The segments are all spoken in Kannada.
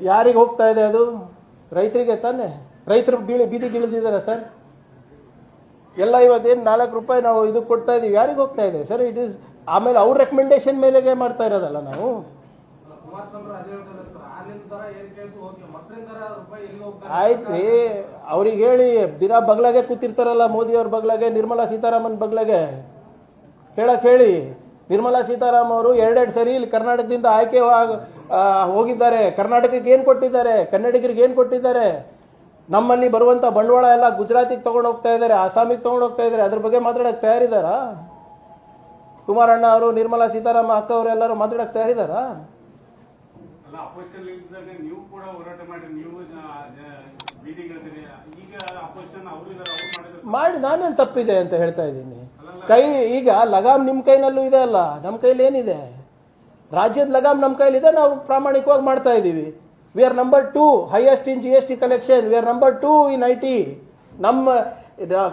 ಯಾರಿಗೆ ಹೋಗ್ತಾ ಇದೆ ಅದು? ರೈತರಿಗೆ ತಾನೆ? ರೈತರು ಬೀಳಿ, ಬೀದಿ ಬೀಳದಿದ್ದಾರೆ ಸರ್. ಎಲ್ಲ ಇವತ್ತೇನು ನಾಲ್ಕು ರೂಪಾಯಿ ನಾವು ಇದು ಕೊಡ್ತಾ ಇದ್ದೀವಿ ಯಾರಿಗೆ ಹೋಗ್ತಾ ಇದೆ? ಸರ್ ಇಟ್ ಇಸ್ ಆಮೇಲೆ ಅವ್ರ ರೆಕಮೆಂಡೇಶನ್ ಮೇಲೆಗೆ ಮಾಡ್ತಾ ಇರೋದಲ್ಲ ನಾವು? ಆಯ್ತು ರೀ ಅವ್ರಿಗೆ ಹೇಳಿ, ದಿನ ಬಗ್ಲಾಗೆ ಕೂತಿರ್ತಾರಲ್ಲ ಮೋದಿ ಅವ್ರ ಬಗ್ಲಾಗೆ, ನಿರ್ಮಲಾ ಸೀತಾರಾಮನ್ ಬಗ್ಲಾಗೆ. ಹೇಳಕ್ ಹೇಳಿ. ನಿರ್ಮಲಾ ಸೀತಾರಾಮ್ ಅವರು ಎರಡೆರಡು ಸರಿ ಇಲ್ಲಿ ಕರ್ನಾಟಕದಿಂದ ಆಯ್ಕೆ ಹೋಗಿದ್ದಾರೆ. ಕರ್ನಾಟಕಕ್ಕೆ ಏನು ಕೊಟ್ಟಿದ್ದಾರೆ? ಕನ್ನಡಿಗರಿಗೆ ಏನು ಕೊಟ್ಟಿದ್ದಾರೆ? ನಮ್ಮಲ್ಲಿ ಬರುವಂಥ ಬಂಡವಾಳ ಎಲ್ಲ ಗುಜರಾತಿಗೆ ತೊಗೊಂಡು ಹೋಗ್ತಾ ಇದ್ದಾರೆ ಅಸ್ಸಾಮಿಗೆ ತೊಗೊಂಡು ಹೋಗ್ತಾ ಇದ್ದಾರೆ. ಅದ್ರ ಬಗ್ಗೆ ಮಾತಾಡೋಕ್ಕೆ ತಯಾರಿದ್ದಾರಾ? ಕುಮಾರಣ್ಣ ಅವರು ನಿರ್ಮಲಾ ಸೀತಾರಾಮ ಅಕ್ಕ ಅವರು ಎಲ್ಲರೂ ಮಾತಾಡಕ್ಕೆ ತಯಾರಿದ್ದಾರಾ? ಮಾಡಿ ನಾನೇನು ತಪ್ಪಿದೆ ಅಂತ ಹೇಳ್ತಾ ಇದ್ದೀನಿ. ಕೈ, ಈಗ ಲಗಾಮ್ ನಿಮ್ಮ ಕೈನಲ್ಲೂ ಇದೆ ಅಲ್ಲ ನಮ್ಮ ಕೈಲಿ ಏನಿದೆ? ರಾಜ್ಯದ ಲಗಾಮ್ ನಮ್ಮ ಕೈಲಿದೆ ನಾವು ಪ್ರಾಮಾಣಿಕವಾಗಿ ಮಾಡ್ತಾ ಇದ್ದೀವಿ. We are number two highest in G S T collection we are number two in I T ನಮ್ಮ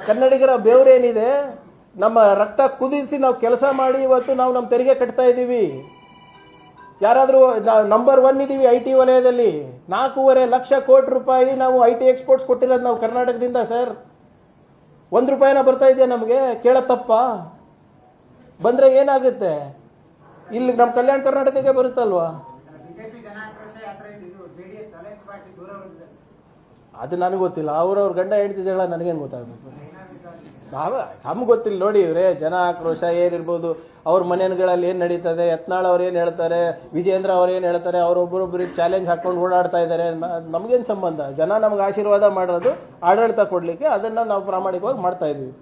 ಕನ್ನಡಿಗರ ಬೆವರೇನಿದೆ ನಮ್ಮ ರಕ್ತ ಕುದಿಸಿ ನಾವು ಕೆಲಸ ಮಾಡಿ ಇವತ್ತು ನಾವು ನಮ್ಮ ತೆರಿಗೆ ಕಟ್ತಾ ಇದ್ದೀವಿ. ಯಾರಾದರೂ ನಂಬರ್ ಒನ್ ಇದ್ದೀವಿ ಐ ಟಿ ವಲಯದಲ್ಲಿ. ನಾಲ್ಕೂವರೆ ಲಕ್ಷ ಕೋಟಿ ರೂಪಾಯಿ ನಾವು ಐ ಟಿ ಎಕ್ಸ್ಪೋರ್ಟ್ಸ್ ಕೊಟ್ಟಿರೋದು ನಾವು ಕರ್ನಾಟಕದಿಂದ ಸರ್ ಒಂದು ರೂಪಾಯಿನ ಬರ್ತಾ ಇದೆಯಾ ನಮಗೆ? ಕೇಳತ್ತಪ್ಪ ತಪ್ಪ. ಬಂದರೆ ಏನಾಗುತ್ತೆ? ಇಲ್ಲಿ ನಮ್ಮ ಕಲ್ಯಾಣ ಕರ್ನಾಟಕಕ್ಕೆ ಬರುತ್ತಲ್ವಾ? ಅದು ನನಗೆ ಗೊತ್ತಿಲ್ಲ. ಅವ್ರವ್ರ ಗಂಡ ಹೆಂಡತಿ ಜಗಳ ನನಗೇನು ಗೊತ್ತಾಗಬೇಕು? ನಾವ ನಮ್ಗೆ ಗೊತ್ತಿಲ್ಲ ನೋಡಿ ಇವರೇ ಜನ ಆಕ್ರೋಶ ಏನಿರ್ಬೋದು, ಅವ್ರ ಮನೆಗಳಲ್ಲಿ ಏನು ನಡೀತದೆ, ಯತ್ನಾಳ್ ಅವ್ರು ಏನು ಹೇಳ್ತಾರೆ, ವಿಜೇಂದ್ರ ಅವ್ರು ಏನು ಹೇಳ್ತಾರೆ ಅವರೊಬ್ಬರೊಬ್ಬರಿಗೆ ಚಾಲೆಂಜ್ ಹಾಕೊಂಡು ಓಡಾಡ್ತಾ ಇದ್ದಾರೆ ನಮಗೇನು ಸಂಬಂಧ? ಜನ ನಮ್ಗೆ ಆಶೀರ್ವಾದ ಮಾಡೋದು ಆಡಳಿತ ಕೊಡಲಿಕ್ಕೆ ಅದನ್ನು ನಾವು ಪ್ರಾಮಾಣಿಕವಾಗಿ ಮಾಡ್ತಾ ಇದ್ದೀವಿ